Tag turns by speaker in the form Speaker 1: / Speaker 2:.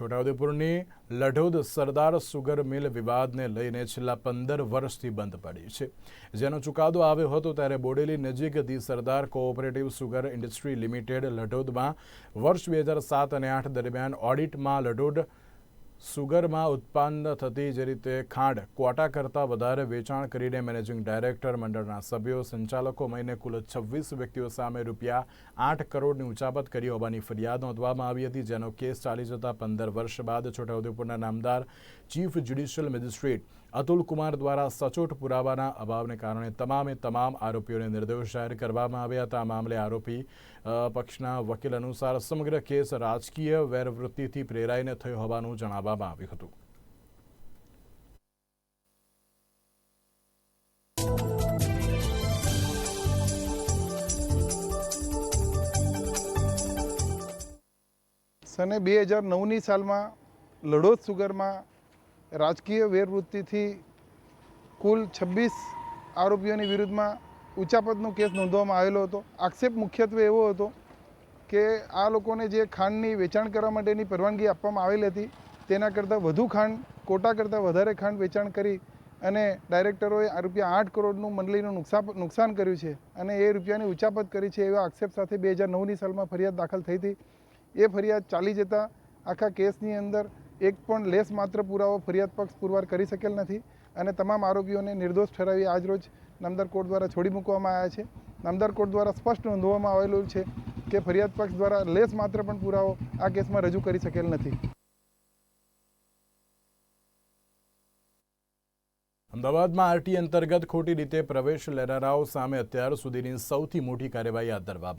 Speaker 1: છોટાઉદેપુરની લઢોદ સરદાર sugar મિલ વિવાદને લઈને છેલ્લા પંદર વર્ષથી બંધ પડી છે. જેનો ચુકાદો આવ્યો હતો ત્યારે બોડેલી નજીક the Sardar cooperative sugar industry limited લઢોદમાં વર્ષ બે હજાર સાત અને આઠ દરમિયાન ઓડિટમાં લઢોદ સુગરમાં ઉત્પન્ન થતી જે રીતે ખાંડ ક્વોટા કરતાં વધારે વેચાણ કરીને મેનેજિંગ ડાયરેક્ટર મંડળના સભ્યો સંચાલકો મહિને કુલ છવ્વીસ વ્યક્તિઓ સામે રૂપિયા આઠ કરોડની ઉચાપત કરી હોવાની ફરિયાદ નોંધવામાં આવી હતી, જેનો કેસ ચાલી જતા પંદર વર્ષ બાદ છોટાઉદેપુરના નામદાર chief judicial magistrate Atul Kumar દ્વારા સચોટ પુરાવાના અભાવને કારણે તમામે તમામ આરોપીઓને નિર્દોષ જાહેર કરવામાં આવ્યા હતા. આ મામલે આરોપી પક્ષના વકીલ અનુસાર સમગ્ર કેસ રાજકીય વેરવૃત્તિથી પ્રેરાઈને થયો હોવાનું જણાવવામાં આવ્યું હતું.
Speaker 2: સને બે હજાર નવની સાલમાં લડોદ સુગરમાં રાજકીય વેરવૃત્તિથી કુલ છવ્વીસ આરોપીઓની વિરુદ્ધમાં ઉચાપતનો કેસ નોંધવામાં આવેલો હતો. આક્ષેપ મુખ્યત્વે એવો હતો કે આ લોકોને જે ખાંડની વેચાણ કરવા માટેની પરવાનગી આપવામાં આવેલી હતી તેના કરતાં વધુ ખાંડ, કોટા કરતાં વધારે ખાંડ વેચાણ કરી અને ડાયરેક્ટરોએ આ રૂપિયા આઠ કરોડનું મંડળીનું નુકસાન નુકસાન કર્યું છે અને એ રૂપિયાની ઉચાપત કરી છે એવા આક્ષેપ સાથે બે હજાર નવની સાલમાં ફરિયાદ દાખલ થઈ હતી. એ ફરિયાદ ચાલી જતાં આખા કેસની અંદર એક પણ લેસ માત્ર પુરાવો ફરિયાદ પક્ષ પુરવાર કરી શકેલ નથી અને તમામ આરોપીઓને નિર્દોષ ઠરાવી આજરોજ નામદાર કોર્ટ દ્વારા છોડી મૂકવામાં આવ્યા છે. નામદાર કોર્ટ દ્વારા સ્પષ્ટ નોંધવામાં આવેલું છે કે ફરિયાદ પક્ષ દ્વારા લેસ માત્ર પણ પુરાવો આ કેસમાં રજૂ કરી શકેલ નથી.
Speaker 1: અમદાવાદમાં આરટી અંતર્ગત ખોટી રીતે પ્રવેશ લેનારાઓ સામે અત્યાર સુધીની સૌથી મોટી કાર્યવાહી હાથ ધરવામાં